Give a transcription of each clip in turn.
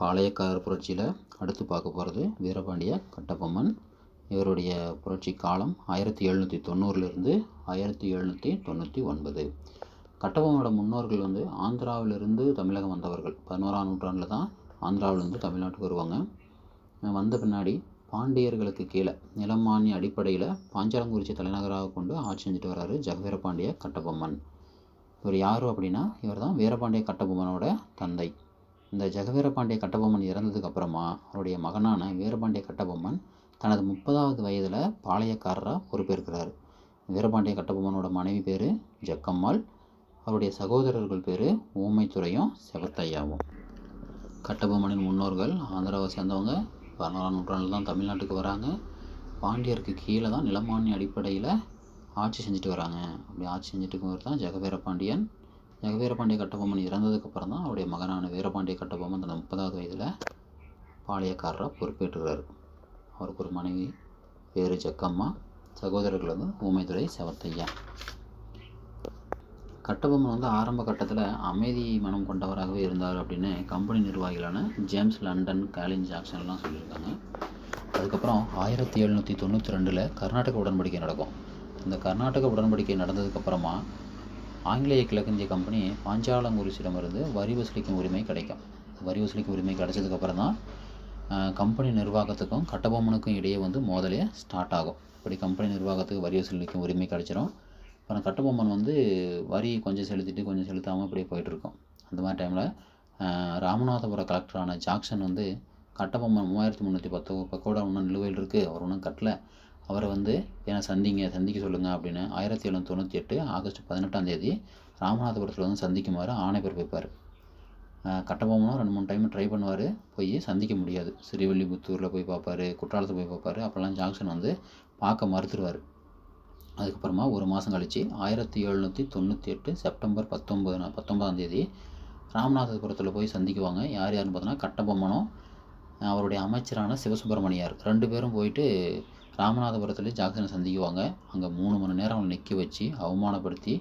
பாளையக்காரர் புரட்சியில் அடுத்து பார்க்க போகிறது வீரபாண்டிய கட்டபொம்மன். இவருடைய புரட்சி காலம் ஆயிரத்தி எழுநூற்றி தொண்ணூறுலேருந்து ஆயிரத்தி எழுநூற்றி தொண்ணூற்றி ஒன்பது. கட்டபொம்மனோட முன்னோர்கள் வந்து ஆந்திராவிலிருந்து தமிழகம் வந்தவர்கள். பதினோராம் நூற்றாண்டில் தான் ஆந்திராவிலேருந்து தமிழ்நாட்டுக்கு வருவாங்க. வந்த பின்னாடி பாண்டியர்களுக்கு கீழே நிலமானிய அடிப்படையில் பாஞ்சாலங்குறிச்சி தலைநகராக கொண்டு ஆட்சி செஞ்சுட்டு வர்றாரு ஜெகவீரபாண்டிய கட்டபொம்மன். இவர் யார் அப்படின்னா இவர் தான் வீரபாண்டிய கட்டபொம்மனோட தந்தை. இந்த ஜெகவீரபாண்டிய கட்டபொம்மன் இறந்ததுக்கு அப்புறமா அவருடைய மகனான வீரபாண்டிய கட்டபொம்மன் தனது முப்பதாவது வயதில் பாளையக்காரராக பொறுப்பேற்கிறார். வீரபாண்டிய கட்டபொம்மனோட மனைவி பேர் ஜக்கம்மாள். அவருடைய சகோதரர்கள் பேர் ஊமைத்துறையும் செவத்தையாவும். கட்டபொம்மனின் முன்னோர்கள் ஆந்திராவை சேர்ந்தவங்க. பதினோராம் நூற்றாண்டில் தான் தமிழ்நாட்டுக்கு வராங்க. பாண்டியருக்கு கீழே தான் நிலமானிய அடிப்படையில் ஆட்சி செஞ்சுட்டு வராங்க. அப்படி ஆட்சி செஞ்சுட்டு தான் ஜெகவீர பாண்டியன் வீரபாண்டிய கட்டபொம்மன் இறந்ததுக்கப்புறம் தான் அவருடைய மகனான வீரபாண்டிய கட்டபொம்மன் தனது முப்பதாவது வயதில் பாளையக்காரராக பொறுப்பேற்றுகிறார். அவருக்கு ஒரு மனைவி வேறு ஜக்கம்மா சகோதரர்கள் வந்து ஊமைத்துறை செவத்தையா. கட்டபொம்மன் வந்து ஆரம்ப கட்டத்தில் அமைதி மனம் கொண்டவராகவே இருந்தார் அப்படின்னு கம்பெனி நிர்வாகிகளான ஜேம்ஸ் லண்டன் கேலின் ஜாக்சன்லாம் சொல்லியிருக்காங்க. அதுக்கப்புறம் ஆயிரத்தி எழுநூற்றி தொண்ணூற்றி ரெண்டில் கர்நாடக உடன்படிக்கை நடக்கும். இந்த கர்நாடக உடன்படிக்கை நடந்ததுக்கப்புறமா ஆங்கிலேய கிழக்கிந்திய கம்பெனி பாஞ்சாலங்குறிச்சிடமிருந்து வரி வசூலிக்கும் உரிமை கிடைக்கும். வரி வசூலிக்கும் உரிமை கிடைச்சதுக்கப்புறம் தான் கம்பெனி நிர்வாகத்துக்கும் கட்டபொம்மனுக்கும் இடையே வந்து மோதலே ஸ்டார்ட் ஆகும். இப்படி கம்பெனி நிர்வாகத்துக்கு வரி வசூலிக்கும் உரிமை கிடைச்சிரும். அப்புறம் கட்டபொம்மன் வந்து வரி கொஞ்சம் செலுத்திட்டு கொஞ்சம் செலுத்தாமல் இப்படியே போயிட்டுருக்கோம். அந்த மாதிரி டைமில் ராமநாதபுரம் கலெக்டரான ஜாக்சன் வந்து கட்டபொம்மன் மூவாயிரத்தி முந்நூற்றி பத்து பக்கோட இன்னும் நிலுவையில் இருக்குது அவர் ஒன்றும் கட்டலை. அவரை வந்து என்னை சந்திங்க சந்திக்க சொல்லுங்கள் அப்படின்னு ஆயிரத்தி எழுநூற்றி தொண்ணூற்றி எட்டு ஆகஸ்ட் பதினெட்டாம் தேதி ராமநாதபுரத்தில் வந்து சந்திக்குமாறு ஆணை பிறப்பிப்பார். கட்டபொம்மனும் ரெண்டு மூணு டைம் ட்ரை பண்ணுவார். போய் சந்திக்க முடியாது. ஸ்ரீவில்லிபுத்தூரில் போய் பார்ப்பாரு குற்றாலத்தில் போய் பார்ப்பாரு. அப்போல்லாம் ஜாக்சன் வந்து பார்க்க மறுத்துருவார். அதுக்கப்புறமா ஒரு மாதம் கழித்து ஆயிரத்தி எழுநூற்றி தொண்ணூற்றி எட்டு செப்டம்பர் பத்தொம்பது பத்தொன்பதாம் தேதி ராமநாதபுரத்தில் போய் சந்திக்குவாங்க. யார் யாருன்னு பார்த்தோன்னா கட்டபொம்மனும் அவருடைய அமைச்சரான சிவசுப்பிரமணியார். ரெண்டு பேரும் போயிட்டு ராமநாதபுரத்தில் ஜாக்சனை சந்திக்குவாங்க. அங்கே மூணு மணி நேரம் அவனை நிற்க வச்சு அவமானப்படுத்தி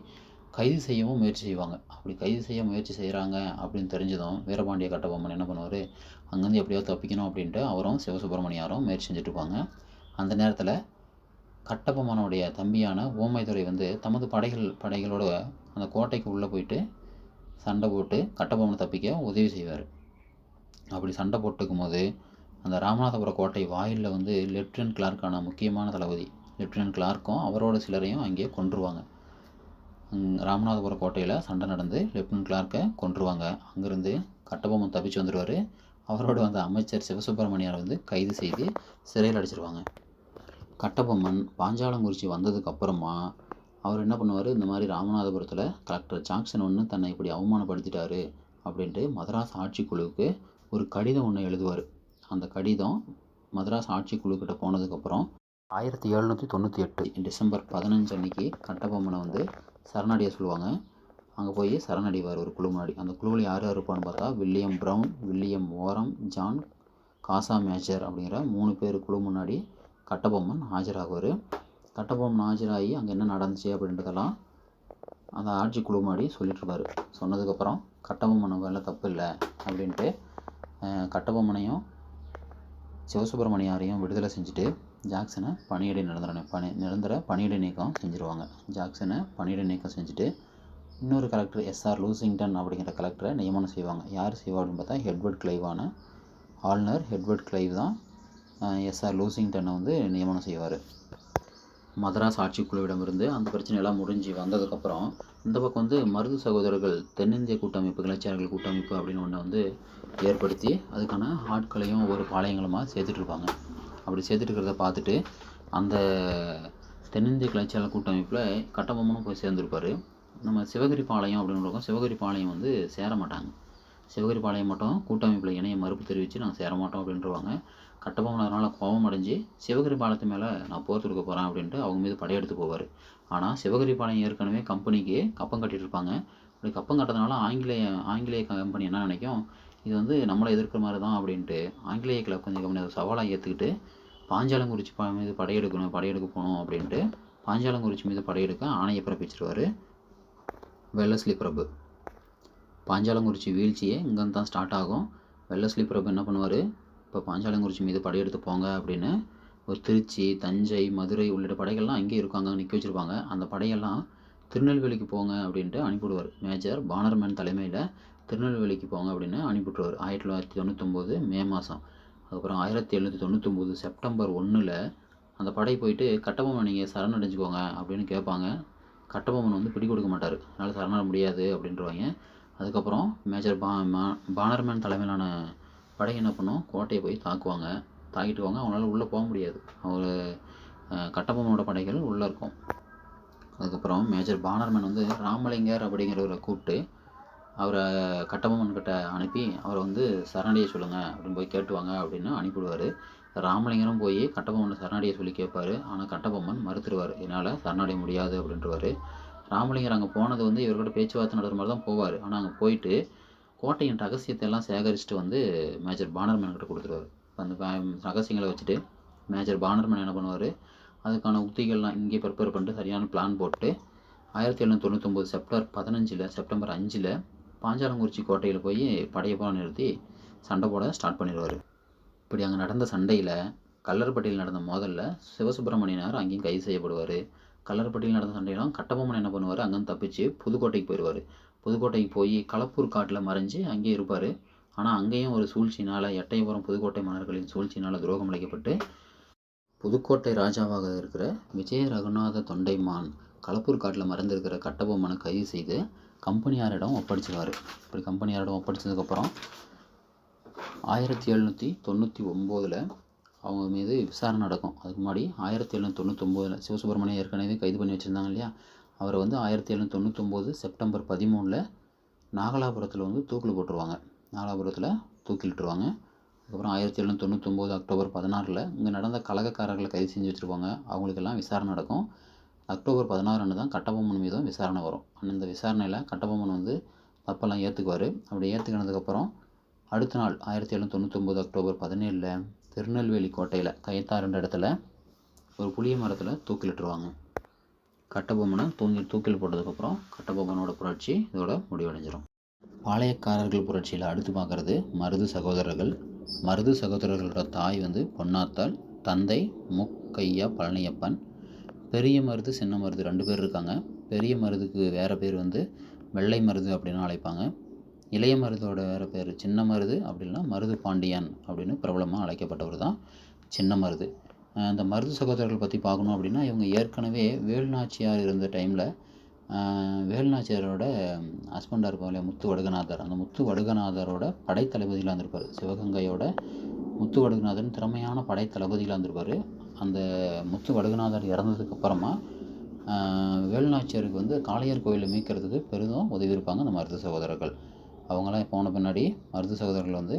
கைது செய்யவும் முயற்சி செய்வாங்க. அப்படி கைது செய்ய முயற்சி செய்கிறாங்க அப்படின்னு தெரிஞ்சதும் வீரபாண்டிய கட்டபொம்மன் என்ன பண்ணுவார்? அங்கேருந்து எப்படியோ தப்பிக்கணும் அப்படின்ட்டு அவரும் சிவசுப்பிரமணியாரும் முயற்சி செஞ்சுட்ருப்பாங்க. அந்த நேரத்தில் கட்டபொம்மனுடைய தம்பியான ஓமைத்துறை வந்து தமது படைகள் படைகளோட அந்த கோட்டைக்கு உள்ளே போயிட்டு சண்டை போட்டு கட்டபொம்மனை தப்பிக்க உதவி செய்வார். அப்படி சண்டை போட்டுக்கும் போது அந்த ராமநாதபுரம் கோட்டை வாயிலில் வந்து லெப்டினன்ட் கிளார்க்கான முக்கியமான தளபதி. லெப்டினன்ட் கிளார்க்கும் அவரோட சிலரையும் அங்கேயே கொன்றுவாங்க. ராமநாதபுரம் கோட்டையில் சண்டை நடந்து லெப்டினன்ட் கிளார்க்கை கொன்றுவாங்க. அங்கேருந்து கட்டபொம்மன் தப்பிச்சு வந்துடுவார் அவரோட வந்த அமைச்சர் சிவசுப்பிரமணியாரை வந்து கைது செய்து சிறையில் அடிச்சிருவாங்க. கட்டபொம்மன் பாஞ்சாலங்குறிச்சி வந்ததுக்கு அப்புறமா அவர் என்ன பண்ணுவார்? இந்த மாதிரி ராமநாதபுரத்தில் கலெக்டர் ஜாக்சன் ஒன்று தன்னை இப்படி அவமானப்படுத்திட்டாரு அப்படின்ட்டு மதராஸ் ஆட்சிக்குழுவுக்கு ஒரு கடிதம் ஒன்று எழுதுவார். அந்த கடிதம் மதராஸ் ஆட்சிக்குழுக்கிட்ட போனதுக்கப்புறம் ஆயிரத்தி எழுநூற்றி தொண்ணூற்றி எட்டு டிசம்பர் பதினஞ்சு அன்னைக்கு கட்டபொம்மனை வந்து சரணடைய சொல்லுவாங்க. அங்கே போய் சரணடைவார் ஒரு குழு முன்னாடி. அந்த குழுவில் யார் யார் இருப்பான்னு பார்த்தா William Brown William Orme John Casamajor அப்படிங்கிற மூணு பேர் குழு முன்னாடி கட்டபொம்மன் ஆஜராகுவார். கட்டபொம்மன் ஆஜராகி அங்கே என்ன நடந்துச்சு அப்படின்றதெல்லாம் அந்த ஆட்சி குழு முன்னாடி சொல்லிட்டுருப்பார். சொன்னதுக்கப்புறம் கட்டபொம்மன் வேலை தப்பு இல்லை அப்படின்ட்டு கட்டபொம்மனையும் சிவசுப்பிரமணியாரையும் விடுதலை செஞ்சுட்டு ஜாக்சனை பணியிடை நிரந்தர பணி நிரந்தர பணியிடை நீக்கம் செஞ்சுருவாங்க. ஜாக்சனை பணியிடை நீக்கம் செஞ்சுட்டு இன்னொரு கலெக்டர் எஸ்ஆர் லூசிங்டன் அப்படிங்கிற கலெக்டரை நியமனம் செய்வாங்க. யார் செய்வா அப்படின்னு பார்த்தா ஹெட்வர்ட் கிளைவான ஆளுநர் ஹெட்வர்ட் கிளைவ் தான் எஸ்ஆர் லூசிங்டனை வந்து நியமனம் செய்வார். மதராஸ் ஆட்சிக்குழுவிடமிருந்து அந்த பிரச்சனையெல்லாம் முடிஞ்சு வந்ததுக்கப்புறம் இந்த பக்கம் வந்து மருது சகோதரர்கள் தென்னிந்திய கூட்டமைப்பு கிளர்ச்சியாளர்கள் கூட்டமைப்பு அப்படின்னு ஒன்று வந்து ஏற்படுத்தி அதுக்கான ஆட்களையும் ஒவ்வொரு பாளையங்களுமாக சேர்த்துட்ருப்பாங்க அப்படி சேர்த்துட்டு இருக்கிறத பார்த்துட்டு அந்த தென்னிந்திய கிளர்ச்சியாளர் கூட்டமைப்பில் கட்டபொம்மனும் போய் சேர்ந்துருப்பார். நம்ம சிவகிரி பாளையம் அப்படின்னு இருக்கும் சிவகிரி பாளையம் வந்து சேர மாட்டாங்க. சிவகிரிபாளையம் மட்டும் கூட்டமைப்பில் இணைய மறுப்பு தெரிவித்து நாங்கள் சேர மாட்டோம் அப்படின்றவாங்க கட்டபொம்மனாரனால் கோபம் அடைஞ்சு சிவகிரி பாளையத்து மேலே நான் போர் தொடுக்க போகிறேன் அப்படின்ட்டு அவங்க மீது படையெடுத்து போவார். ஆனால் சிவகிரி பாளையம் ஏற்கனவே கம்பெனிக்கு கப்பம் கட்டிட்டு இருப்பாங்க அப்படி கப்பம் கட்டதுனால ஆங்கிலேய ஆங்கிலேய கம்பெனி என்ன நினைக்கும்? இது வந்து நம்மளை எதிர்க்கிற மாதிரி தான் அப்படின்ட்டு ஆங்கிலேய கொஞ்சம் கம்பெனி அதை சவாலாக ஏற்றுக்கிட்டு பாஞ்சாலங்குறிச்சி ப மீது படையெடுக்கணும் படையெடுக்க போகணும் அப்படின்ட்டு பாஞ்சாலங்குறிச்சி மீது படையெடுக்க ஆணையை பிறப்பிச்சிருவார். வெள்ளஸ்லி பிரபு. பாஞ்சாலங்குறிச்சி வீழ்ச்சியே இங்கேருந்து தான் ஸ்டார்ட் ஆகும். வெள்ளஸ்லி பிரபு என்ன பண்ணுவார்? இப்போ பாஞ்சாலங்குறிச்சி மீது படையெடுத்து போங்க அப்படின்னு ஒரு திருச்சி தஞ்சை மதுரை உள்ளிட்ட படைகள்லாம் அங்கேயே இருக்காங்க நிற்க வச்சுருப்பாங்க. அந்த படையெல்லாம் திருநெல்வேலிக்கு போங்க அப்படின்ட்டு அனுப்பிவிடுவார். மேஜர் பானர்மேன் தலைமையில் திருநெல்வேலிக்கு போங்க அப்படின்னு அனுப்பிவிட்ருவார் ஆயிரத்தி தொள்ளாயிரத்தி தொண்ணூத்தொம்போது மே மாதம் அதுக்கப்புறம் ஆயிரத்தி எழுநூற்றி தொண்ணூத்தொம்போது செப்டம்பர் ஒன்றில் அந்த படை போயிட்டு கட்டபொம்மன் நீங்கள் சரணடைஞ்சுக்கோங்க அப்படின்னு கேட்பாங்க. கட்டபொம்மன் வந்து பிடி கொடுக்க மாட்டார். அதனால் சரணட முடியாது அப்படின்றவாங்க. அதுக்கப்புறம் மேஜர் பா மா- பானர்மேன் தலைமையிலான படை என்ன பண்ணும்? கோட்டையை போய் தாக்குவாங்க. தாக்கிட்டுவாங்க அவங்களால உள்ளே போக முடியாது. அவர் கட்டபொம்மனோட படைகள் உள்ளே இருக்கும். அதுக்கப்புறம் மேஜர் பானர்மேன் வந்து ராமலிங்கர் அப்படிங்கிறவரை கூப்பிட்டு அவரை கட்டபொம்மன் கிட்ட அனுப்பி அவரை வந்து சரணடைய சொல்லுங்கள் அப்படின்னு போய் கேட்டுவாங்க அப்படின்னு அனுப்பிவிடுவார். ராமலிங்கரும் போய் கட்டபொம்மனை சரணடைய சொல்லி கேட்பார். ஆனால் கட்டபொம்மன் மறுத்துருவார் என்னால் சரணடைய முடியாது அப்படின்றவாரு. ராமலிங்கர் அங்கே போனது வந்து இவர்கிட்ட பேச்சுவார்த்தை நடக்கிற மாதிரி தான் போவார். ஆனால் அங்கே போயிட்டு கோட்டையின் ரகசியத்தை எல்லாம் சேகரிச்சுட்டு வந்து மேஜர் பானர்மேன் கிட்ட கொடுத்துருவாரு. அந்த ரகசியங்களை வச்சுட்டு மேஜர் பானர்மேன் என்ன பண்ணுவார்? அதுக்கான உத்திகள்லாம் இங்கே ப்ரிப்பேர் பண்ணிட்டு சரியான பிளான் போட்டு ஆயிரத்தி எழுநூற்றி தொண்ணூத்தொம்பது செப்டம்பர் பதினஞ்சில் செப்டம்பர் அஞ்சில் பாஞ்சாலங்குறிச்சி கோட்டையில் போய் படையை நிறுத்தி சண்டை போட ஸ்டார்ட் பண்ணிடுவார். இப்படி அங்கே நடந்த சண்டையில் கல்லர்பட்டியில் நடந்த மோதலில் சிவசுப்பிரமணியனார் அங்கேயும் கைது செய்யப்படுவார். கல்லர்பட்டியில் நடந்த சண்டையெல்லாம் கட்டபொம்மன் என்ன பண்ணுவார்? அங்கேருந்து தப்பிச்சு புதுக்கோட்டைக்கு போயிடுவார் புதுக்கோட்டைக்கு போய் களப்பூர் காட்டில் மறைஞ்சு அங்கேயே இருப்பார். ஆனால் அங்கேயும் ஒரு சூழ்ச்சினால் எட்டயபுரம் புதுக்கோட்டை மன்னர்களின் சூழ்ச்சினால் துரோகம் அளிக்கப்பட்டு புதுக்கோட்டை ராஜாவாக இருக்கிற விஜய ரகுநாத தொண்டைமான் களப்பூர் காட்டில் மறைந்திருக்கிற கட்டபொம்மனை கைது செய்து கம்பெனியாரிடம் ஒப்படைச்சிருவார் இப்படி கம்பெனியாரிடம் ஒப்படைச்சதுக்கப்புறம் ஆயிரத்தி எழுநூற்றி தொண்ணூற்றி ஒம்போதில் அவங்க மீது விசாரணை நடக்கும். அதுக்கு முன்னாடி ஆயிரத்தி எழுநூற்றி தொண்ணூத்தொம்போதில் சிவசுப்பிரமணியம் ஏற்கனவே கைது பண்ணி வச்சுருந்தாங்க இல்லையா? அவரை வந்து ஆயிரத்தி எழுநூற்றி தொண்ணூத்தொம்போது செப்டம்பர் பதிமூணில் நாகலாபுரத்தில் வந்து தூக்கில் போட்டுருவாங்க. நாகலாபுரத்தில் தூக்கிலிட்டுருவாங்க. அதுக்கப்புறம் ஆயிரத்தி எழுநூற்றி தொண்ணூத்தொம்போது அக்டோபர் பதினாறில் இங்கே நடந்த கழகக்காரர்களை கைது செஞ்சு வச்சுருப்பாங்க. அவங்களுக்கெல்லாம் விசாரணை நடக்கும். அக்டோபர் பதினாறுன்னு தான் கட்டபொம்மன் மீதும் விசாரணை வரும். அந்த விசாரணையில் கட்டபொம்மன் வந்து தப்பெல்லாம் ஏற்றுக்குவார் அப்படி ஏற்றுக்கினதுக்கப்புறம் அடுத்த நாள் ஆயிரத்தி எழுநூற்றி தொண்ணூத்தொம்போது அக்டோபர் பதினேழில் திருநெல்வேலி கோட்டையில் கயத்தாறுன்ற இடத்துல ஒரு புளிய மரத்தில் தூக்கிலிட்டுருவாங்க. கட்டபொம்மனை தூங்கி தூக்கில் போட்டதுக்கப்புறம் கட்டபொம்மனோட புரட்சி இதோட முடிவடைஞ்சிரும். பாளையக்காரர்கள் புரட்சியில் அடுத்து பார்க்குறது மருது சகோதரர்கள். மருது சகோதரர்களோட தாய் வந்து பொன்னாத்தாள் தந்தை முக்கையா பழனியப்பன். பெரிய மருது சின்ன மருது ரெண்டு பேர் இருக்காங்க. பெரிய மருதுக்கு வேறு பேர் வந்து வெள்ளை மருது அப்படின்னு அழைப்பாங்க. இளைய மருதோட வேறு பேர் சின்ன மருது அப்படின்னா மருது பாண்டியன் அப்படின்னு பிரபலமாக அழைக்கப்பட்டவர் தான் சின்ன மருது. அந்த மருது சகோதரர்கள் பற்றி பார்க்கணும் அப்படின்னா இவங்க ஏற்கனவே வேலுநாச்சியார் இருந்த டைமில் வேலுநாச்சியாரோட ஹஸ்பண்டாக இருப்பாங்க இல்லையா முத்து வடுகநாதர். அந்த முத்து வடுகநாதரோட படைத்தளபதியில் இருந்திருப்பார் சிவகங்கையோட முத்து வடுகநாதன் திறமையான படைத்தளபதியில் இருந்திருப்பார் அந்த முத்து வடுகநாதர் இறந்ததுக்கு அப்புறமா வேலுநாச்சியாருக்கு வந்து காளையர் கோயிலை மீட்கிறதுக்கு பெரிதும் உதவி இருப்பாங்க அந்த மருது சகோதரர்கள். அவங்களாம் போன பின்னாடி மருது சகோதரர்கள் வந்து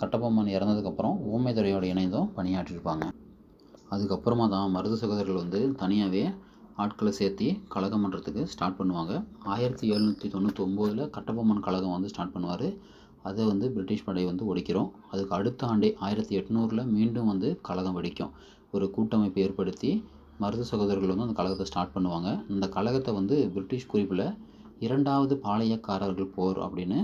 கட்டபொம்மன் இறந்ததுக்கப்புறம் ஊமைத்துறையோடு இணைந்தும் பணியாற்றியிருப்பாங்க. அதுக்கப்புறமா தான் மருது சகோதரர்கள் வந்து தனியாகவே ஆட்களை சேர்த்தி கழகம் பண்ணுறதுக்கு ஸ்டார்ட் பண்ணுவாங்க. ஆயிரத்தி எழுநூற்றி தொண்ணூற்றி ஒம்போதில் கட்டபொம்மன் கழகம் வந்து ஸ்டார்ட் பண்ணுவார். அதை வந்து பிரிட்டிஷ் படை வந்து ஒடிக்கிறோம். அதுக்கு அடுத்த ஆண்டே ஆயிரத்தி எட்நூறில் மீண்டும் வந்து கழகம் வெடிக்கும். ஒரு கூட்டமைப்பு ஏற்படுத்தி மருது சகோதரர்கள் வந்து அந்த கழகத்தை ஸ்டார்ட் பண்ணுவாங்க. இந்த கழகத்தை வந்து பிரிட்டிஷ் குறிப்பில் இரண்டாவது பாளையக்காரர்கள் போர் அப்படின்னு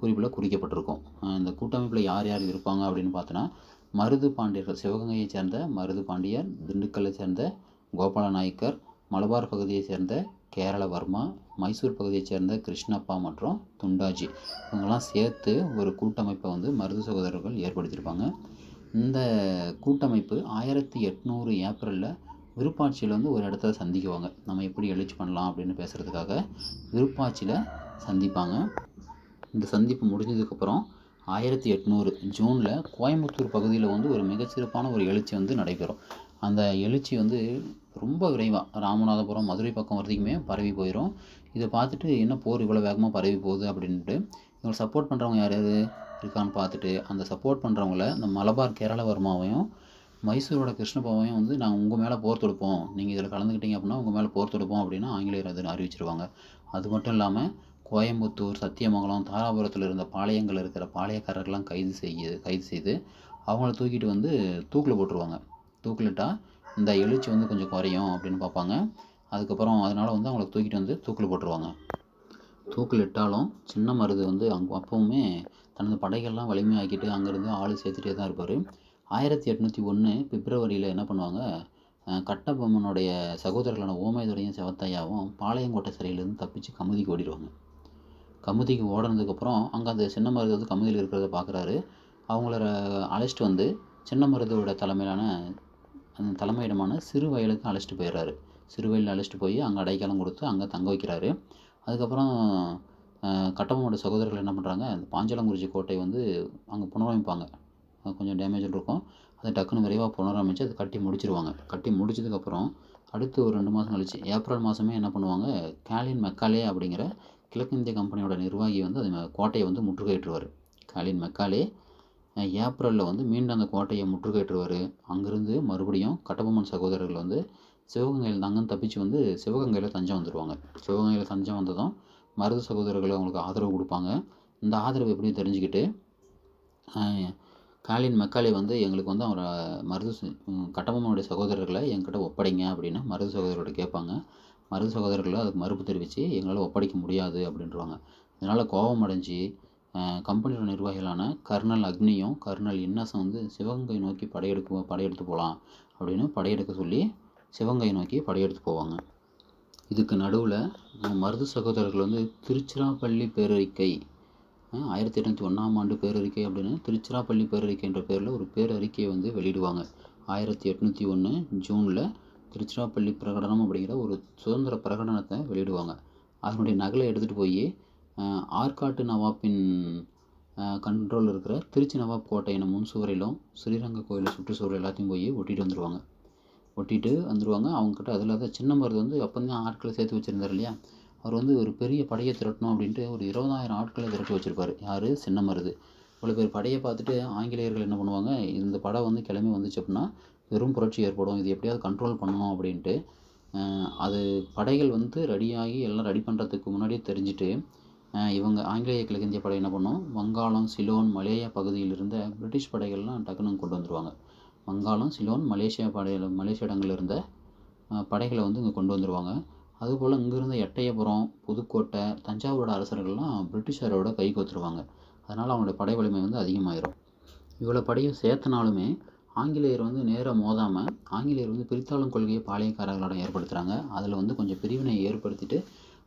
குறிப்பில் குறிக்கப்பட்டிருக்கும். அந்த இந்த கூட்டமைப்பில் யார் யார் இருப்பாங்க அப்படின்னு பார்த்தோன்னா மருது பாண்டியர்கள் சிவகங்கையை சேர்ந்த மருது பாண்டியர் திண்டுக்கல்லை சேர்ந்த கோபால நாயக்கர் மலபார் பகுதியை சேர்ந்த கேரளவர்மா மைசூர் பகுதியைச் சேர்ந்த கிருஷ்ணப்பா மற்றும் துண்டாஜி. இவங்கெல்லாம் சேர்த்து ஒரு கூட்டமைப்பை வந்து மருது சகோதரர்கள் ஏற்படுத்தியிருப்பாங்க. இந்த கூட்டமைப்பு ஆயிரத்தி எட்நூறு ஏப்ரலில் விருப்பாட்சியில் வந்து ஒரு இடத்துல சந்திக்குவாங்க. நம்ம எப்படி எழுச்சி பண்ணலாம் அப்படின்னு பேசுகிறதுக்காக விருப்பாட்சியில் சந்திப்பாங்க. இந்த சந்திப்பு முடிஞ்சதுக்கப்புறம் ஆயிரத்தி எட்நூறு ஜூனில் கோயம்புத்தூர் பகுதியில் வந்து ஒரு மிகச்சிறப்பான ஒரு எழுச்சி வந்து நடைபெறும். அந்த எழுச்சி வந்து ரொம்ப விரைவாக ராமநாதபுரம் மதுரை பக்கம் வரைக்குமே பரவி போயிடும் இதை பார்த்துட்டு என்ன போர் இவ்வளோ வேகமாக பரவி போகுது அப்படின்ட்டு இவங்க சப்போர்ட் பண்ணுறவங்க யார் யார் இருக்கான்னு பார்த்துட்டு அந்த சப்போர்ட் பண்ணுறவங்கள இந்த மலபார் கேரளவர்மாவையும் மைசூரோட கிருஷ்ணபாவையும் வந்து நாங்கள் உங்கள் மேலே போர் தொடுப்போம். நீங்கள் இதில் கலந்துக்கிட்டீங்க அப்படின்னா உங்கள் மேலே போர் தொடுப்போம் அப்படின்னு ஆங்கிலேயர் அது அறிவிச்சிருவாங்க. அது மட்டும் இல்லாமல் கோயம்புத்தூர் சத்தியமங்கலம் தாராபுரத்தில் இருந்த பாளையங்கள் இருக்கிற பாளையக்காரர்கள்லாம் கைது செய்ய கைது செய்து அவங்கள தூக்கிட்டு வந்து தூக்கில் போட்டுருவாங்க. தூக்கிலிட்டால் இந்த எழுச்சி வந்து கொஞ்சம் குறையும் அப்படின்னு பார்ப்பாங்க. அதுக்கப்புறம் அதனால் வந்து அவங்கள தூக்கிட்டு வந்து தூக்கில் போட்டுருவாங்க. தூக்கில் இட்டாலும் சின்ன மருது வந்து அங்கே அப்போவுமே தனது படைகள்லாம் வலிமையாக்கிட்டு அங்கேருந்து ஆள் சேர்த்துட்டே தான் இருப்பார். ஆயிரத்தி எட்நூற்றி ஒன்று பிப்ரவரியில் என்ன பண்ணுவாங்க? கட்டபொம்மனுடைய சகோதரர்களான ஓமைதுரையும் செவத்தையாவும் பாளையங்கோட்டை சிறையிலேருந்து தப்பிச்சு கமுதிக்கு ஓடிடுவாங்க. கமுதிக்கு ஓடினதுக்கப்புறம் அங்கே அந்த சின்ன மருது வந்து கமுதியில் இருக்கிறத பார்க்குறாரு அவங்கள அழைச்சிட்டு வந்து சின்ன மருதோட தலைமையிலான அந்த தலைமையிடமான சிறு வயலுக்கு அழைச்சிட்டு போயிடுறாரு. சிறு வயலில் அழைச்சிட்டு போய் அங்கே அடைக்கலம் கொடுத்து அங்கே தங்க வைக்கிறாரு. அதுக்கப்புறம் கட்டபொம்மோட சகோதரர்கள் என்ன பண்ணுறாங்க அந்த பாஞ்சாலங்குறிச்சி கோட்டை வந்து அங்கே புனரமைப்பாங்க. கொஞ்சம் டேமேஜ் இருக்கும். அதை டக்குன்னு விரைவாக புனரமைச்சு அதை கட்டி முடிச்சிருவாங்க. கட்டி முடிச்சதுக்கப்புறம் அடுத்து ஒரு ரெண்டு மாதம் கழிச்சு ஏப்ரல் மாதமே என்ன பண்ணுவாங்க கேலின் மெக்காலே அப்படிங்கிற கிழக்கிந்திய கம்பெனியோட நிர்வாகி வந்து அந்த கோட்டையை வந்து முற்றுகையிட்டுருவார். காலின் மெக்காலே ஏப்ரலில் வந்து மீண்டும் அந்த கோட்டையை முற்றுகையிட்டுருவார். அங்கேருந்து மறுபடியும் கட்டபொம்மன் சகோதரர்கள் வந்து சிவகங்கையில் தாங்கன்னு தப்பிச்சு வந்து சிவகங்கையில் தஞ்சம் வந்துடுவாங்க சிவகங்கையில் தஞ்சம் வந்ததும் மருது சகோதரர்கள் அவங்களுக்கு ஆதரவு கொடுப்பாங்க. இந்த ஆதரவு எப்படியும் தெரிஞ்சுக்கிட்டு காலின் மெக்காலே வந்து எங்களுக்கு வந்து அவரை மருது கட்டபொம்மனுடைய சகோதரர்களை என்கிட்ட ஒப்படைங்க அப்படின்னு மருது சகோதரர்கிட்ட கேட்பாங்க. மருது சகோதரர்களை அதுக்கு மறுப்பு தெரிவித்து எங்களால் ஒப்படைக்க முடியாது அப்படின்றவாங்க இதனால் கோபம் அடைஞ்சு கம்பெனியோட நிர்வாகிகளான கர்னல் அக்னியும் கர்னல் இன்னஸும் வந்து சிவகங்கை நோக்கி படையெடுக்க படையெடுத்து போகலாம் அப்படின்னு படையெடுக்க சொல்லி சிவகங்கை நோக்கி படையெடுத்து போவாங்க. இதுக்கு நடுவில் மருது சகோதரர்கள் வந்து திருச்சிராப்பள்ளி பேரறிக்கை ஆயிரத்தி எட்நூற்றி ஒன்றாம் ஆண்டு பேரறிக்கை அப்படின்னு திருச்சிராப்பள்ளி பேரறிக்கை என்ற பேரில் ஒரு பேரறிக்கையை வந்து வெளியிடுவாங்க. ஆயிரத்தி எட்நூற்றி ஒன்று ஜூனில் திருச்சிராப்பள்ளி பிரகடனம் அப்படிங்கிற ஒரு சுதந்திர பிரகடனத்தை வெளியிடுவாங்க. அதனுடைய நகலை எடுத்துகிட்டு போய் ஆற்காட்டு நவாப்பின் கண்ட்ரோல் இருக்கிற திருச்சி நவாப் கோட்டை என முன் சுவரிலும் ஸ்ரீரங்க கோயில் சுற்றுச்சுவர் எல்லாத்தையும் போய் ஒட்டிட்டு வந்துடுவாங்க ஒட்டிட்டு வந்துடுவாங்க அவங்கக்கிட்ட அதில் தான் சின்ன மருது வந்து அப்போ தான் ஆட்களை சேர்த்து வச்சுருந்தார் இல்லையா? அவர் வந்து ஒரு பெரிய படையை திரட்டணும் அப்படின்ட்டு ஒரு இருபதாயிரம் ஆட்களை திரட்டி வச்சுருப்பார். யார்? சின்ன மருது. இவ்வளோ பேர் படையை பார்த்துட்டு ஆங்கிலேயர்கள் என்ன பண்ணுவாங்க? இந்த படம் வந்து கிளம்பி வந்துச்சு அப்படின்னா பெரும் புரட்சி ஏற்படும். இது எப்படியாவது கண்ட்ரோல் பண்ணணும் அப்படின்ட்டு அது படைகள் வந்து ரெடியாகி எல்லாம் ரெடி பண்ணுறதுக்கு முன்னாடியே தெரிஞ்சுட்டு இவங்க ஆங்கிலேய கிழக்கிந்திய படை என்ன பண்ணும்? வங்காளம் சிலோன் மலேயா பகுதியில் இருந்த பிரிட்டிஷ் படைகள்லாம் டக்குன்னு கொண்டு வந்துருவாங்க. வங்காளம் சிலோன் மலேசியா படையில் மலேசிய இடங்கள்ல இருந்த படைகளை வந்து இங்கே கொண்டு வந்துருவாங்க. அதுபோல் இங்கிருந்த எட்டயபுரம் புதுக்கோட்டை தஞ்சாவூரோட அரசர்கள்லாம் பிரிட்டிஷாரோட கை கோத்துருவாங்க. அதனால் அவங்களோட படை வலிமை வந்து அதிகமாயிரும். இவ்வளோ படையை சேர்த்தனாலுமே ஆங்கிலேயர் வந்து நேராக மோதாமல் ஆங்கிலேயர் வந்து பிரித்தாளும் கொள்கையை பாளையக்காரர்களிடம் ஏற்படுத்துகிறாங்க அதில் வந்து கொஞ்சம் பிரிவினை ஏற்படுத்திட்டு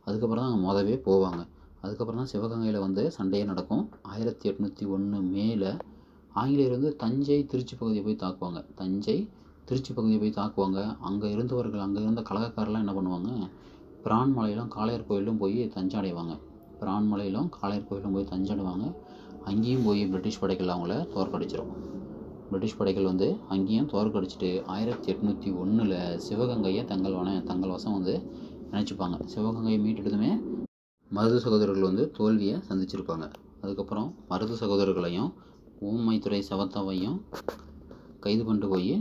அதுக்கப்புறம் தான் அங்கே மோதவே போவாங்க. அதுக்கப்புறம் தான் சிவகங்கையில் வந்து சண்டையே நடக்கும். ஆயிரத்தி எட்நூற்றி ஒன்று மேலே ஆங்கிலேயர் வந்து தஞ்சை திருச்சி பகுதியை போய் தாக்குவாங்க. தஞ்சை திருச்சி பகுதியை போய் தாக்குவாங்க. அங்கே இருந்தவர்கள் அங்கே இருந்த கழகக்காரெலாம் என்ன பண்ணுவாங்க? பிரான்மலையிலும் காளையர் கோயிலும் போய் தஞ்சடைவாங்க பிரான்மலையிலும் காளையர் கோயிலும் போய் தஞ்சடைவாங்க அங்கேயும் போய் பிரிட்டிஷ் படைகள் அவங்கள தோற்கடிச்சிருவாங்க பிரிட்டிஷ் படைகள் வந்து அங்கேயும் தோற்கடிச்சிட்டு ஆயிரத்தி எட்நூற்றி ஒன்றில் சிவகங்கையை தங்கள் வன தங்கள் வசம் வந்து நினச்சிப்பாங்க. சிவகங்கையை மீட்டெடுத்துமே மருது சகோதரர்கள் வந்து தோல்வியை சந்திச்சிருப்பாங்க. அதுக்கப்புறம் மருது சகோதரர்களையும் ஊமைத்துறை சவத்தாவையும் கைது பண்ணிட்டு போய்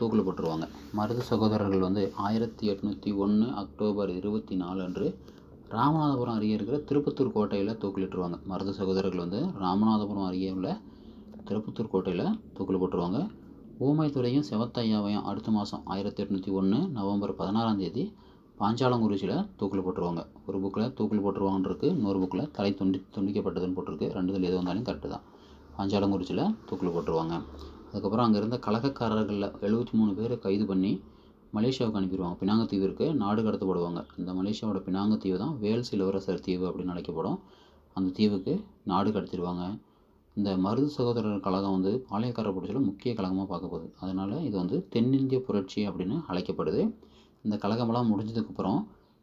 தூக்கில் போட்டுருவாங்க. மருது சகோதரர்கள் வந்து ஆயிரத்தி எட்நூற்றி ஒன்று அக்டோபர் இருபத்தி நாலு அன்று ராமநாதபுரம் அருகே இருக்கிற திருப்பத்தூர் கோட்டையில் தூக்கிலிட்டுருவாங்க. மருது சகோதரர்கள் வந்து ராமநாதபுரம் அருகே உள்ள திருப்பத்தூர் கோட்டையில் தூக்கில் போட்டுருவாங்க. ஊமைத்துறையும் செவத்தையாவையும் அடுத்த மாதம் ஆயிரத்தி எட்நூற்றி ஒன்று நவம்பர் பதினாறாம் தேதி பாஞ்சாலங்குறிச்சியில் தூக்கில் போட்டுருவாங்க. ஒரு புக்கில் தூக்கில் போட்டுருவாங்கன்னு இருக்கு இன்னொரு புக்கில் தலை துண்டி துண்டிக்கப்பட்டதுன்னு போட்டிருக்கு. ரெண்டுதில் எது வந்தாலும் கரெக்டு தான். பாஞ்சாலங்குறிச்சியில் தூக்கில் போட்டுருவாங்க. அதுக்கப்புறம் அங்கே இருந்த கலகக்காரர்களில் எழுபத்தி மூணு பேரை கைது பண்ணி மலேசியாவுக்கு அனுப்பிடுவாங்க. பினாங்கத்தீவிற்கு நாடு கடத்தப்படுவாங்க இந்த மலேசியாவோட பினாங்கத்தீவு தான் வேல்ஸ் இளவரசர் தீவு அப்படின்னு அழைக்கப்படும். அந்த தீவுக்கு நாடு கடத்திடுவாங்க. இந்த மருது சகோதரர் கழகம் வந்து பாளையக்கார புரட்சியில் முக்கிய கழகமாக பார்க்க போகுது. அதனால் இது வந்து தென்னிந்திய புரட்சி அப்படின்னு அழைக்கப்படுது. இந்த கழகமெல்லாம் முடிஞ்சதுக்கப்புறம்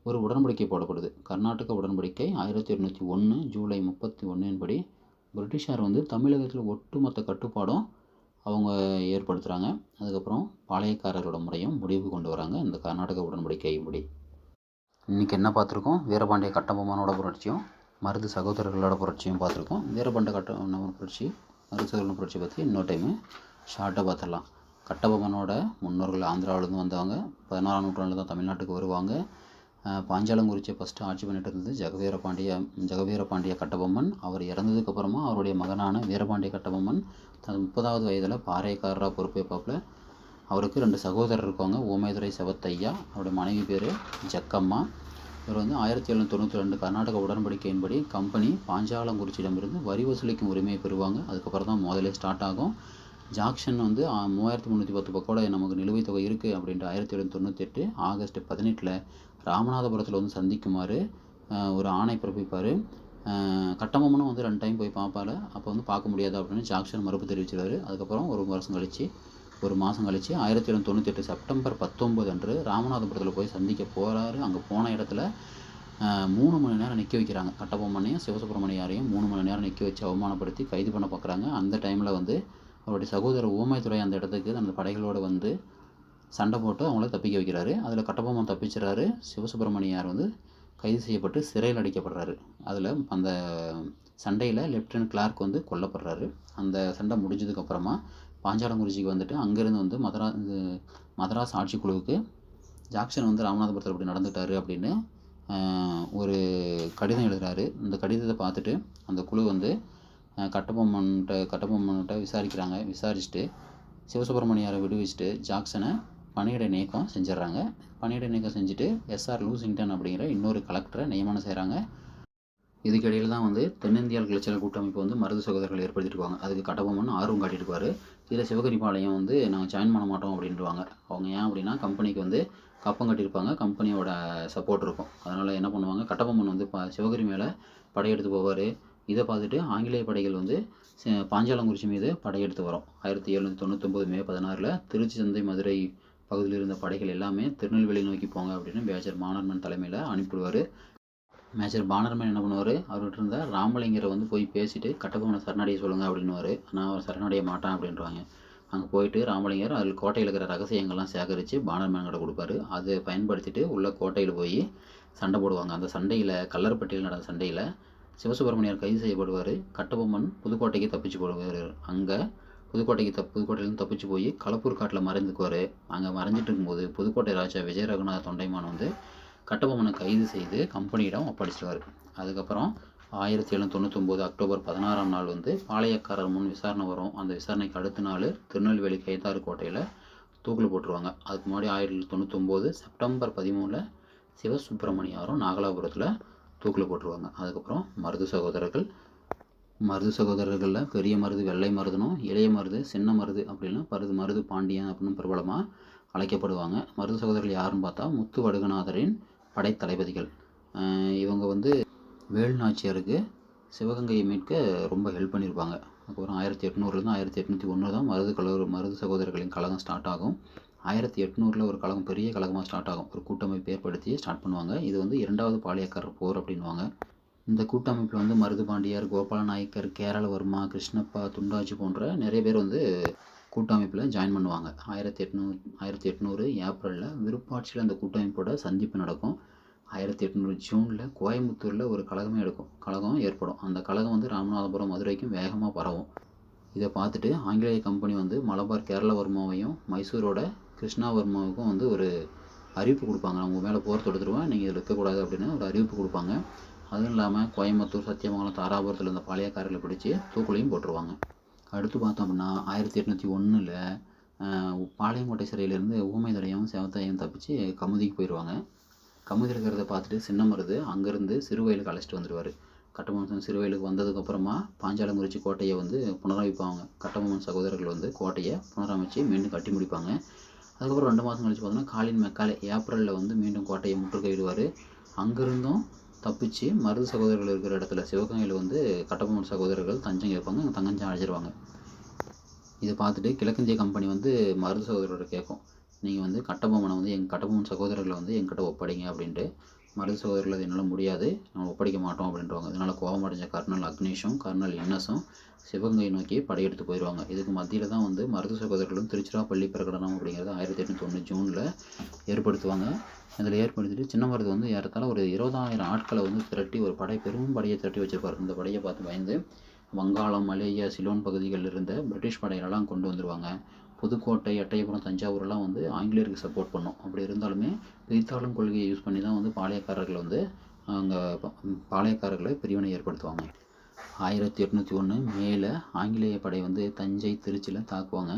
ஒரு உடன்படிக்கை போடப்படுது. கர்நாடக உடன்படிக்கை ஆயிரத்தி எட்நூற்றி ஒன்று ஜூலை முப்பத்தி ஒன்றின் படி பிரிட்டிஷார் வந்து தமிழகத்தில் ஒட்டுமொத்த கட்டுப்பாடும் அவங்க ஏற்படுத்துகிறாங்க அதுக்கப்புறம் பாளையக்காரர்களோட முறையும் முடிவு கொண்டு வராங்க இந்த கர்நாடக உடன்படிக்கையின்படி. இன்றைக்கி என்ன பார்த்துருக்கோம்? வீரபாண்டிய கட்டபொம்மனோட புரட்சியும் மருது சகோதரர்களோட புரட்சியும் பார்த்துருக்கோம். வீரபாண்டிய கட்டபொம்மன் புரட்சி மருது சகோதரன் புரட்சி பற்றி இன்னொரு டைமு ஷார்ட்டாக பார்த்துடலாம். கட்டபொம்மனோட முன்னோர்கள் ஆந்திராவிலேருந்து வந்தவங்க பதினாறாம் நூற்றாண்டில் தான் தமிழ்நாட்டுக்கு வருவாங்க. பாஞ்சாலங்குறிச்சியை ஃபஸ்ட்டு ஆட்சி பண்ணிட்டு இருந்தது ஜெகவீர பாண்டிய ஜெகவீர பாண்டிய கட்டபொம்மன். அவர் இறந்ததுக்கப்புறமா அவருடைய மகனான வீரபாண்டிய கட்டபொம்மன் தன் முப்பதாவது வயதில் பாறைக்காரராக பொறுப்பேற்பாப்பில் அவருக்கு ரெண்டு சகோதரர் இருக்காங்க. ஓமேதுரை செவத்தையா அவருடைய மனைவி பேர் ஜக்கம்மா. இவர் வந்து ஆயிரத்தி எழுநூற்றி தொண்ணூற்றி ரெண்டு கர்நாடக உடன்படிக்கையின்படி கம்பெனி பாஞ்சாலங்குறிச்சியிடமிருந்து வரி வசூலிக்கும் உரிமையை பெறுவாங்க. அதுக்கப்புறம் தான் முதலே ஸ்டார்ட் ஆகும். ஜாக்சன் வந்து மூவாயிரத்தி முந்நூற்றி பத்து பக்கோட நமக்கு நிலுவைத் தொகை இருக்குது அப்படின்ட்டு ஆயிரத்தி எழுநூற்றி எட்டு ஆகஸ்ட் பதினெட்டில் ராமநாதபுரத்தில் வந்து சந்திக்குமாறு ஒரு ஆணை பிறப்பிப்பார். கட்டமம்மனும் வந்து ரெண்டு டைம் போய் பார்ப்பார். அப்போ வந்து பார்க்க முடியாது அப்படின்னு ஜாக்சன் மறுப்பு தெரிவிச்சிருவார். அதுக்கப்புறம் ஒரு வருஷம் கழிச்சு ஒரு மாதம் கழிச்சு ஆயிரத்தி எழுநூத்தி தொண்ணூற்றி எட்டு செப்டம்பர் பத்தொம்பது அன்று ராமநாதபுரத்தில் போய் சந்திக்க போகிறாரு அங்கே போன இடத்துல மூணு மணி நேரம் நிற்க வைக்கிறாங்க. கட்டபொம்மனையும் சிவசுப்பிரமணியாரையும் மூணு மணி நேரம் நிற்க வச்சு அவமானப்படுத்தி கைது பண்ண பார்க்குறாங்க அந்த டைமில் வந்து அவருடைய சகோதரர் ஊமைத்துறை அந்த இடத்துக்கு அந்த படைகளோடு வந்து சண்டை போட்டு அவங்கள தப்பிக்க வைக்கிறாரு. அதில் கட்டபொம்மன் தப்பிச்சிடுறாரு. சிவசுப்பிரமணியார் வந்து கைது செய்யப்பட்டு சிறையில் அடைக்கப்படுறாரு. அதில் அந்த சண்டையில் லெப்டினன்ட் கிளார்க் வந்து கொல்லப்படுறாரு. அந்த சண்டை முடிஞ்சதுக்கப்புறமா பாஞ்சாலங்குறிச்சிக்கு வந்துட்டு அங்கேருந்து வந்து மதரா மதராஸ் ஆட்சிக்குழுவுக்கு ஜாக்சன் வந்து ராமநாதபுரத்தில் இப்படி நடந்துட்டாரு அப்படின்னு ஒரு கடிதம் எழுதுறாரு. இந்த கடிதத்தை பார்த்துட்டு அந்த குழு வந்து கட்டபொம்மன்கிட்ட கட்டபொம்மன்கிட்ட விசாரிக்கிறாங்க. விசாரிச்சுட்டு சிவசுப்பிரமணியாரை விடுவிச்சுட்டு ஜாக்சனை பணியிட நீக்கம் செஞ்சிடுறாங்க. பணியிட நீக்கம் செஞ்சுட்டு எஸ்ஆர் லூசிங்டன் அப்படிங்கிற இன்னொரு கலெக்டரை நியமனம் செய்கிறாங்க இதுக்கிடையில் தான் வந்து தென்னிந்தியாவில் கிளச்சல் கூட்டமைப்பு வந்து மருது சகோதரர்கள் ஏற்படுத்திருக்காங்க அதுக்கு கட்டபொம்மன் ஆர்வம் காட்டியிருப்பாரு இதில் சிவகரிபாளையம் வந்து நாங்கள் ஜாயின் பண்ண மாட்டோம் அப்படின்ட்டுவாங்க அவங்க ஏன் அப்படின்னா கம்பெனிக்கு வந்து கப்பம் கட்டியிருப்பாங்க. கம்பெனியோட சப்போர்ட் இருக்கும். அதனால் என்ன பண்ணுவாங்க கட்டபொம்மன் வந்து ப சிவகிரி மேலே படையெடுத்து போவார். இதை பார்த்துட்டு ஆங்கிலேய படைகள் வந்து பாஞ்சாலங்குறிச்சி மீது படையெடுத்து வரும். ஆயிரத்தி எழுநூற்றி தொண்ணூத்தொம்பது மே பதினாறில் திருச்சி சந்தை மதுரை பகுதியில் இருந்த படைகள் எல்லாமே திருநெல்வேலி நோக்கி போங்க அப்படின்னு மேஜர் மானர்மன் தலைமையில் அனுப்பிவிடுவார். மேஜர் பானர்மேன் என்ன பண்ணுவார்? அவர்கிட்ட இருந்த ராமலிங்கரை வந்து போய் பேசிட்டு கட்டபொம்மனை சரணடைய சொல்லுங்கள் அப்படின்னுவார். ஆனால் அவர் சரணடைய மாட்டான் அப்படின்றாங்க. அங்கே போயிட்டு ராமலிங்கர் அதில் கோட்டையில் இருக்கிற ரகசியங்கள்லாம் சேகரித்து பானர்மேன்கிட்ட கொடுப்பாரு. அதை பயன்படுத்திட்டு உள்ள கோட்டையில் போய் சண்டை போடுவாங்க. அந்த சண்டையில் கல்லர்பட்டியில் நடந்த சண்டையில் சிவசுப்பிரமணியர் கைது செய்யப்படுவார். கட்டபொம்மன் புதுக்கோட்டைக்கு தப்பிச்சு போடுவார். அங்கே புதுக்கோட்டைக்கு தப்பு புதுக்கோட்டையிலேருந்து தப்பிச்சு போய் களப்பூர் காட்டில் மறைந்துக்குவார். அங்கே மறைஞ்சிட்டு இருக்கும்போது புதுக்கோட்டை ராஜா விஜய ரகுநாத தொண்டைமான் வந்து கட்டபொம்மனை கைது செய்து கம்பெனியிடம் ஒப்படைச்சிடுவார் அதுக்கப்புறம் ஆயிரத்தி எழுநூத்தி தொண்ணூத்தொம்போது அக்டோபர் பதினாறாம் நாள் வந்து பாளையக்காரர் முன் விசாரணை வரும். அந்த விசாரணைக்கு அடுத்த நாள் திருநெல்வேலி கைதாறு கோட்டையில் தூக்கில் போட்டுருவாங்க. அதுக்கு முன்னாடி ஆயிரத்தி தொண்ணூத்தொம்போது செப்டம்பர் பதிமூணில் சிவசுப்பிரமணியாரும் நாகலாபுரத்தில் தூக்கில் போட்டுருவாங்க. அதுக்கப்புறம் மருது சகோதரர்கள் மருது சகோதரர்களில் பெரிய மருது வெள்ளை மருதுனும் இளைய மருது சின்ன மருது அப்படின்னா பருது மருது பாண்டியன் அப்படின்னு பிரபலமாக அழைக்கப்படுவாங்க. மருது சகோதரர்கள் யாருன்னு பார்த்தா முத்து வடுகநாதரின் படைத்தளபதிகள். இவங்க வந்து வேலு நாச்சியாருக்கு சிவகங்கையை மீட்க ரொம்ப ஹெல்ப் பண்ணியிருப்பாங்க அப்புறம் ஆயிரத்தி எட்நூறுலேருந்து ஆயிரத்தி எட்நூற்றி ஒன்று தான் மருது கலவர் மருது சகோதரர்களின் கழகம் ஸ்டார்ட் ஆகும். ஆயிரத்தி எட்நூறில் ஒரு கழகம் பெரிய கழகமாக ஸ்டார்ட் ஆகும். ஒரு கூட்டமைப்பு ஏற்படுத்தி ஸ்டார்ட் பண்ணுவாங்க. இது வந்து இரண்டாவது பாளையக்காரர் போர் அப்படின்வாங்க இந்த கூட்டமைப்பில் வந்து மருது பாண்டியார் கோபால நாயக்கர் கேரளவர்மா கிருஷ்ணப்பா துண்டாஜி போன்ற நிறைய பேர் வந்து கூட்டமைப்பில் ஜாயின் பண்ணுவாங்க. ஆயிரத்தி எட்நூறு ஆயிரத்தி எட்நூறு ஏப்ரலில் விருப்பாட்சியில் அந்த கூட்டமைப்போட சந்திப்பு நடக்கும். ஆயிரத்தி எட்நூறு ஜூனில் கோயம்புத்தூரில் ஒரு கழகமே எடுக்கும். கழகம் ஏற்படும். அந்த கழகம் வந்து ராமநாதபுரம் மதுரைக்கும் வேகமாக பரவும். இதை பார்த்துட்டு ஆங்கிலேய கம்பெனி வந்து மலபார் கேரளவர்மாவையும் மைசூரோட கிருஷ்ணாவர்மாவுக்கும் வந்து ஒரு அறிவிப்பு கொடுப்பாங்க. நான் உங்கள் மேலே போர் தொடுத்துருவேன். நீங்கள் இதில் இருக்கக்கூடாது அப்படின்னு ஒரு அறிவிப்பு கொடுப்பாங்க. அதுவும் இல்லாமல் கோயம்புத்தூர் சத்தியமங்கலம் தாராபுரத்தில் இருந்த பாளையக்காரர்களை பிடிச்சி தூக்குலையும் போட்டுருவாங்க. அடுத்து பார்த்தோம் அப்படின்னா ஆயிரத்தி எட்நூற்றி ஒன்றில் பாளையங்கோட்டை சிறையிலேருந்து ஊமைதடையும் செவத்தாயும் தப்பிச்சு கமுதிக்கு போயிடுவாங்க கமுதி இருக்கிறத பார்த்துட்டு சின்னமருது அங்கேருந்து சிறுவயலுக்கு அழைச்சிட்டு வந்துடுவார் கட்டபொம்மன் சிறுவயலுக்கு வந்ததுக்கப்புறமா பாஞ்சாலங்குறிச்சி கோட்டையை வந்து புனரமைப்பாங்க. கட்டபொம்மன் சகோதரர்கள் வந்து கோட்டையை புனரமைச்சு மீண்டும் கட்டி முடிப்பாங்க. அதுக்கப்புறம் ரெண்டு மாதம் கழிச்சு பார்த்தோன்னா காலின் மெக்காலே ஏப்ரலில் வந்து மீண்டும் கோட்டையை முற்றுகையிடுவார். அங்கேருந்தும் தப்பிச்சு மருது சகோதரர்கள் இருக்கிற இடத்துல சிவகங்கையில் வந்து கட்டபொம்மன் சகோதரர்கள் தஞ்சம் கேட்பாங்க அங்கே தங்கஞ்சம் அழைச்சிருவாங்க. இதை பார்த்துட்டு கிழக்கிந்திய கம்பெனி வந்து மருது சகோதரரோட கேட்கும். நீங்கள் வந்து கட்டபொம்மனை வந்து எங்கள் கட்டபொம்மன் சகோதரர்களை வந்து எங்கிட்ட ஒப்படைங்க அப்படின்ட்டு. மருது சகோதரர்கள் என்னால் முடியாது நம்ம ஒப்படைக்க மாட்டோம் அப்படின்றவாங்க. இதனால் கோபமடைஞ்ச கர்னல் அக்னேஷும் கர்னல் இன்னஸும் சிவகங்கை நோக்கி படையெடுத்து போயிடுவாங்க இதுக்கு மத்தியில் தான் வந்து மருது சகோதரர்களும் திருச்சிராப்பள்ளி பிரகடனம் அப்படிங்கிறது ஆயிரத்தி எட்நூத்தி ஒன்று ஜூனில் ஏற்படுத்துவாங்க. அதில் ஏற்படுத்திட்டு சின்ன மருது வந்து ஏறத்தாழ ஒரு இருபதாயிரம் ஆட்களை வந்து திரட்டி ஒரு படை பெரும் படையை திரட்டி வச்சிருப்பார். இந்த படையை பார்த்து பயந்து வங்காளம் மலேயா சிலோன் பகுதிகளில் இருந்த பிரிட்டிஷ் படைகளெல்லாம் கொண்டு வந்துருவாங்க. புதுக்கோட்டை எட்டயபுரம் தஞ்சாவூர்லாம் வந்து ஆங்கிலேயருக்கு சப்போர்ட் பண்ணும். அப்படி இருந்தாலுமே பிரித்தாளும் கொள்கையை யூஸ் பண்ணி தான் வந்து பாளையக்காரர்கள் வந்து அங்கே பாளையக்காரர்களை பிரிவினை ஏற்படுத்துவாங்க. ஆயிரத்தி எட்நூற்றி ஒன்று மேலே ஆங்கிலேய படை வந்து தஞ்சை திருச்சியில் தாக்குவாங்க.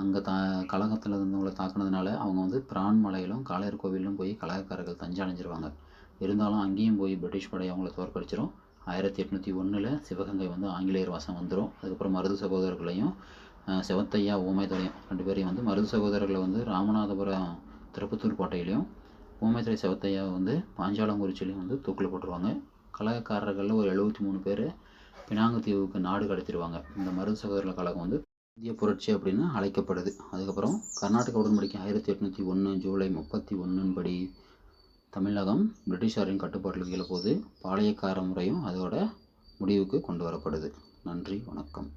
அங்கே தா கழகத்தில் இருந்தவங்களை தாக்குனதுனால அவங்க வந்து பிரான்மலையிலும் காளையர் கோவிலும் போய் கலகக்காரர்கள் தஞ்சம் அடைஞ்சிருவாங்க. இருந்தாலும் அங்கேயும் போய் பிரிட்டிஷ் படை அவங்கள தோற்கடிச்சிரும். ஆயிரத்தி எட்நூற்றி ஒன்றில் சிவகங்கை வந்து ஆங்கிலேயர் வாசம் வந்துடும் அதுக்கப்புறம் மருது சகோதரர்களையும் செவத்தையா ஓமைத்துறையும் ரெண்டு பேரையும் வந்து மருது சகோதரர்களை வந்து ராமநாதபுரம் திருப்பத்தூர் கோட்டையிலையும் ஊமைத்துறை செவத்தையா வந்து பாஞ்சாலங்குறிச்சிலையும் வந்து தூக்கில் போட்டுருவாங்க. கலகக்காரர்களில் ஒரு எழுபத்தி மூணு பேர் பினாங்கு தீவுக்கு நாடு கடத்திடுவாங்க. இந்த மருது சகோதரர்கள் கழகம் வந்து இந்திய புரட்சி அப்படின்னு அழைக்கப்படுது. அதுக்கப்புறம் கர்நாடக உடன்படிக்கை ஆயிரத்தி எட்நூற்றி ஒன்று ஜூலை முப்பத்தி ஒன்றின் படி தமிழகம் பிரிட்டிஷாரின் கட்டுப்பாட்டில் கீழே போது பாளையக்கார முறையும் அதோட முடிவுக்கு கொண்டு வரப்படுது. நன்றி வணக்கம்.